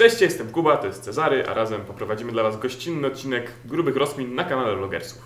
Cześć, jestem Kuba, to jest Cezary, a razem poprowadzimy dla Was gościnny odcinek grubych rozkmin na kanale Logersów.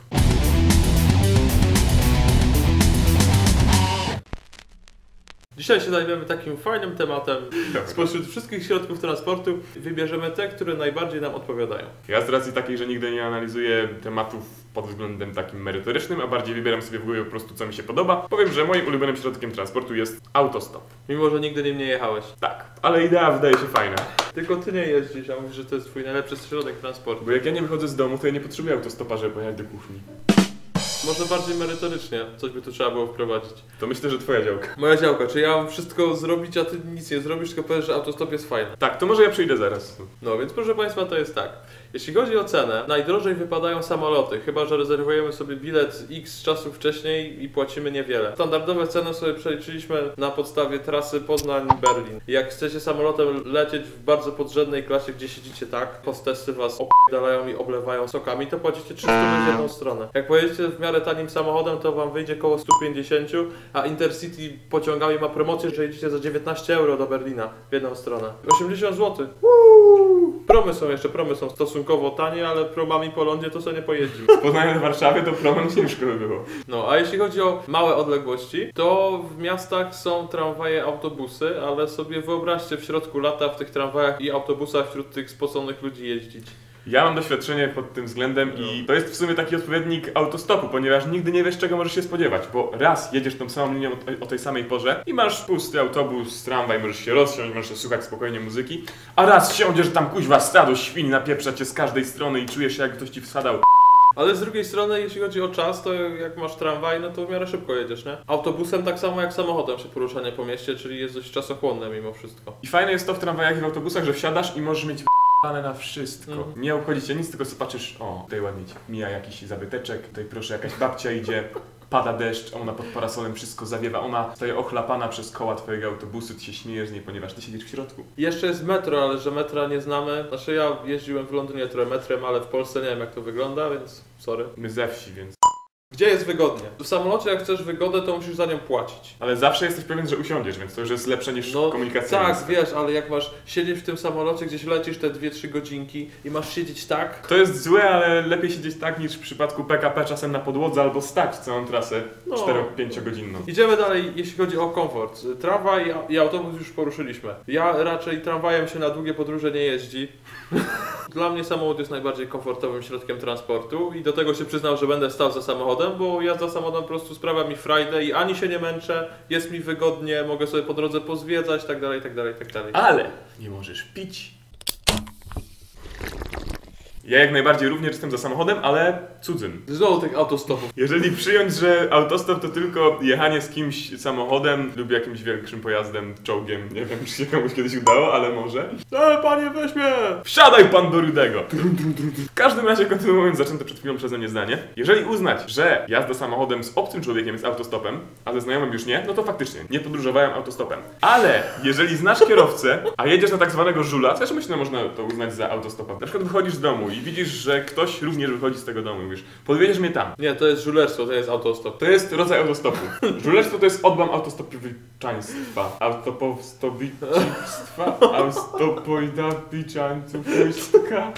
Dzisiaj się zajmiemy takim fajnym tematem. Dobra. Spośród wszystkich środków transportu wybierzemy te, które najbardziej nam odpowiadają. Ja z racji takiej, że nigdy nie analizuję tematów pod względem takim merytorycznym, a bardziej wybieram sobie w głowie po prostu co mi się podoba, powiem, że moim ulubionym środkiem transportu jest autostop. Mimo, że nigdy nim nie jechałeś. Tak, ale idea wydaje się fajna, Tylko ty nie jeździsz, a mówisz, że to jest twój najlepszy środek transportu. bo jak ja nie wychodzę z domu, to ja nie potrzebuję autostopa, żeby pojechać do kuchni. Może bardziej merytorycznie, coś by tu trzeba było wprowadzić. To myślę, że twoja działka. Moja działka, czy ja mam wszystko zrobić, a ty nic nie zrobisz, tylko powiesz, że autostop jest fajny. Tak, to może ja przyjdę zaraz. No więc proszę Państwa, to jest tak. Jeśli chodzi o cenę, najdrożej wypadają samoloty, chyba że rezerwujemy sobie bilet x czasu wcześniej i płacimy niewiele. Standardowe ceny sobie przeliczyliśmy na podstawie trasy Poznań-Berlin. Jak chcecie samolotem lecieć w bardzo podrzędnej klasie, gdzie siedzicie tak, hostessy was opdalają i oblewają sokami, to płacicie 300 w jedną stronę. Jak pojedziecie w miarę tanim samochodem, to wam wyjdzie koło 150, a Intercity pociągami ma promocję, że jedziecie za 19 euro do Berlina w jedną stronę. 80 zł. Promy są jeszcze, promy są stosunkowo tanie, ale promami po lądzie to sobie nie pojeździmy. Z Poznania do Warszawy to promem ciężko by było. No, a jeśli chodzi o małe odległości, to w miastach są tramwaje, autobusy, ale sobie wyobraźcie w środku lata w tych tramwajach i autobusach wśród tych spoconych ludzi jeździć. Ja mam doświadczenie pod tym względem i to jest w sumie taki odpowiednik autostopu, ponieważ nigdy nie wiesz czego możesz się spodziewać, bo raz jedziesz tą samą linią o, tej samej porze i masz pusty autobus, tramwaj, możesz się rozsiąść, możesz słuchać spokojnie muzyki, a raz siądziesz tam kuźwa stado świń napieprza cię z każdej strony i czujesz się jak ktoś ci wsadał Ale z drugiej strony, jeśli chodzi o czas, to jak masz tramwaj, no to w miarę szybko jedziesz, nie? Autobusem tak samo jak samochodem się poruszanie po mieście, czyli jest dość czasochłonne mimo wszystko. I fajne jest to w tramwajach i w autobusach, że wsiadasz i możesz mieć p***ane na wszystko. Mhm. Nie obchodzi cię nic, tylko sobie patrzysz, o, tutaj ładnie ci mija jakiś zabyteczek, tutaj proszę jakaś babcia idzie, pada deszcz, ona pod parasolem wszystko zawiewa, ona staje ochlapana przez koła twojego autobusu, ty się śmiejesz z niej, ponieważ ty siedzisz w środku. Jeszcze jest metro, ale że metra nie znamy. Znaczy ja jeździłem w Londynie trochę metrem, ale w Polsce nie wiem jak to wygląda, więc sorry. My ze wsi, więc... Gdzie jest wygodnie? W samolocie jak chcesz wygodę, to musisz za nią płacić. Ale zawsze jesteś pewien, że usiądziesz, więc to już jest lepsze niż No komunikacja. tak, miejska. wiesz, ale jak masz siedzieć w tym samolocie, gdzieś lecisz te 2-3 godzinki i masz siedzieć tak, To jest złe, ale lepiej siedzieć tak niż w przypadku PKP czasem na podłodze albo stać całą trasę No. 4-5 godzinną. Idziemy dalej, jeśli chodzi o komfort. Tramwaj i autobus już poruszyliśmy. Ja raczej tramwajem się na długie podróże nie jeździ. Dla mnie samochód jest najbardziej komfortowym środkiem transportu i do tego się przyznam, że będę stał za samochodem, bo jazda samochodem po prostu sprawia mi frajdę i ani się nie męczę, jest mi wygodnie, mogę sobie po drodze pozwiedzać, tak dalej, tak dalej, tak dalej. Ale nie możesz pić. Ja jak najbardziej również jestem za samochodem, ale cudzym. Znowu tych autostopów. Jeżeli przyjąć, że autostop to tylko jechanie z kimś samochodem lub jakimś większym pojazdem, czołgiem, nie wiem czy się komuś kiedyś udało, ale może. E, panie, weź mnie! Wsiadaj pan do Rudego! W każdym razie, kontynuując zaczęte przed chwilą przeze mnie zdanie, jeżeli uznać, że jazda samochodem z obcym człowiekiem jest autostopem, a ze znajomym już nie, no to faktycznie, nie podróżowałem autostopem. Ale jeżeli znasz kierowcę, a jedziesz na tak zwanego żula, też myślę, że można to uznać za autostopem. Na przykład wychodzisz z domu i widzisz, że ktoś również wychodzi z tego domu i mówisz, podwiedziesz mnie tam. Nie, to jest żulerstwo, to jest autostop. To jest rodzaj autostopu. Żulerstwo to jest odłam autostopowiczaństwa. Autopowstowicistwa. Autopowidawiczaństwa.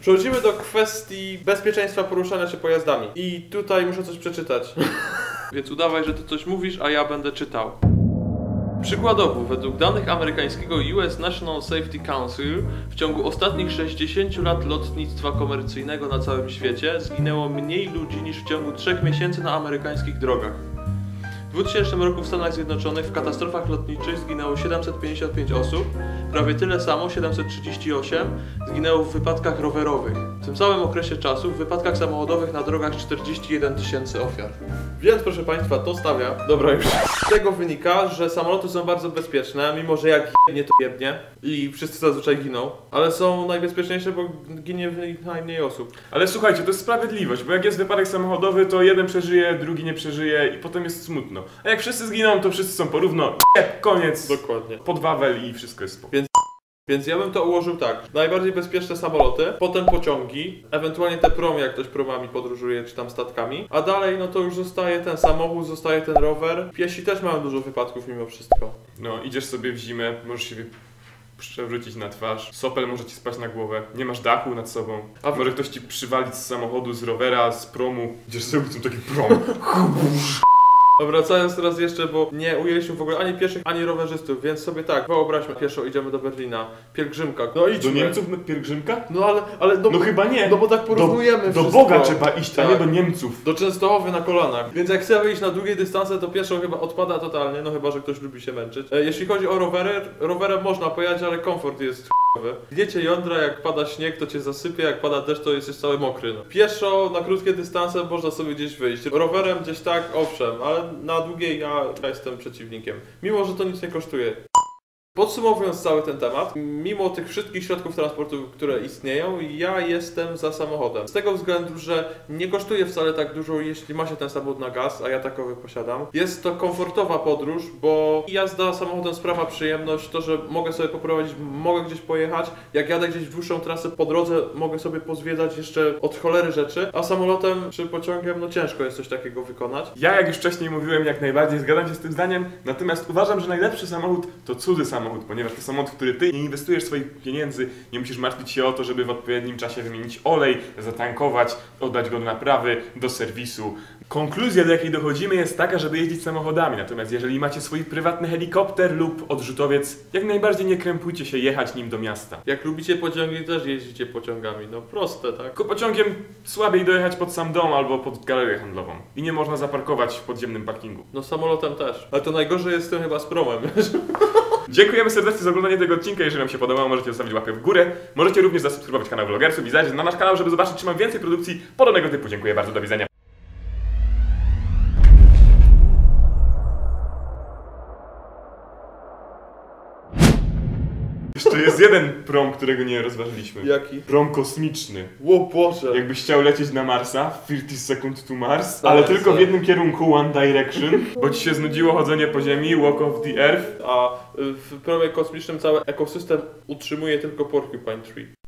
Przechodzimy do kwestii bezpieczeństwa poruszania się pojazdami. I tutaj muszę coś przeczytać. Więc udawaj, że ty coś mówisz, a ja będę czytał. Przykładowo, według danych amerykańskiego US National Safety Council w ciągu ostatnich 60 lat lotnictwa komercyjnego na całym świecie zginęło mniej ludzi niż w ciągu 3 miesięcy na amerykańskich drogach. W 2000 roku w Stanach Zjednoczonych w katastrofach lotniczych zginęło 755 osób, prawie tyle samo, 738, zginęło w wypadkach rowerowych. W tym samym okresie czasu w wypadkach samochodowych na drogach 41 tysięcy ofiar. Więc proszę Państwa, to stawia. Dobra już. Z tego wynika, że samoloty są bardzo bezpieczne, mimo że jak nie to jebnie i wszyscy zazwyczaj giną, ale są najbezpieczniejsze, bo ginie w nich najmniej osób. Ale słuchajcie, to jest sprawiedliwość, bo jak jest wypadek samochodowy, to jeden przeżyje, drugi nie przeżyje i potem jest smutno. A jak wszyscy zginą, to wszyscy są porówno. Koniec. Dokładnie. Pod wawel i wszystko jest spoko. Więc ja bym to ułożył tak. Najbardziej bezpieczne samoloty, potem pociągi, ewentualnie te promy, jak ktoś promami podróżuje, czy tam statkami. A dalej, no to już zostaje ten samochód, zostaje ten rower. Piesi też mają dużo wypadków mimo wszystko. No, idziesz sobie w zimę, możesz się przewrócić na twarz, sopel może ci spać na głowę, nie masz dachu nad sobą, A w- może ktoś ci przywalić z samochodu, z rowera, z promu. Gdzieś sobie są taki prom. Wracając teraz jeszcze, bo nie ujęliśmy w ogóle ani pieszych, ani rowerzystów, więc sobie tak, wyobraźmy, pieszo idziemy do Berlina, pielgrzymka, no Do idźmy. Niemców na pielgrzymka? No ale, ale do, No chyba nie. no bo tak porównujemy Do wszystko. Boga trzeba iść, a nie Tak. do Niemców. Do Częstochowy na kolanach. Więc jak chcemy iść na długie dystanse, to pieszo chyba odpada totalnie, no chyba, że ktoś lubi się męczyć. E, jeśli chodzi o rowery, rowerem można pojechać, ale komfort jest. Gniecie jądra, jak pada śnieg, to cię zasypie, jak pada deszcz, to jesteś cały mokry. No. Pieszo na krótkie dystanse można sobie gdzieś wyjść. Rowerem gdzieś tak, owszem, ale na długie ja, ja jestem przeciwnikiem. Mimo, że to nic nie kosztuje. Podsumowując cały ten temat, mimo tych wszystkich środków transportu, które istnieją, ja jestem za samochodem. Z tego względu, że nie kosztuje wcale tak dużo, jeśli ma się ten samochód na gaz, a ja takowy posiadam. Jest to komfortowa podróż, bo jazda samochodem sprawia przyjemność, to, że mogę sobie poprowadzić, mogę gdzieś pojechać. Jak jadę gdzieś w dłuższą trasę po drodze, mogę sobie pozwiedzać jeszcze od cholery rzeczy, a samolotem czy pociągiem, no ciężko jest coś takiego wykonać. Ja, jak już wcześniej mówiłem, jak najbardziej zgadzam się z tym zdaniem, natomiast uważam, że najlepszy samochód to cudzy samochód, ponieważ to samochód, w który ty nie inwestujesz swoich pieniędzy, nie musisz martwić się o to, żeby w odpowiednim czasie wymienić olej, zatankować, oddać go do naprawy, do serwisu. Konkluzja, do jakiej dochodzimy, jest taka, żeby jeździć samochodami, natomiast jeżeli macie swój prywatny helikopter lub odrzutowiec, jak najbardziej nie krępujcie się jechać nim do miasta. Jak lubicie pociągi, też jeździcie pociągami. No proste, tak? Tylko pociągiem słabiej dojechać pod sam dom albo pod galerię handlową. I nie można zaparkować w podziemnym parkingu. No samolotem też. Ale to najgorzej jest z tym chyba z promem. Dziękujemy serdecznie za oglądanie tego odcinka. Jeżeli Wam się podobało, możecie zostawić łapkę w górę. Możecie również zasubskrybować kanał Vlogersów i zajrzeć na nasz kanał, żeby zobaczyć, czy mam więcej produkcji podobnego typu. Dziękuję bardzo, do widzenia. Jeszcze jest jeden prom, którego nie rozważyliśmy. Jaki? Prom kosmiczny. Ło Boże! Jakbyś chciał lecieć na Marsa, 30 Second to Mars, ale tylko w jednym kierunku, One Direction, bo ci się znudziło chodzenie po Ziemi, Walk of the Earth, A y, w promie kosmicznym cały ekosystem utrzymuje tylko Porcupine Tree.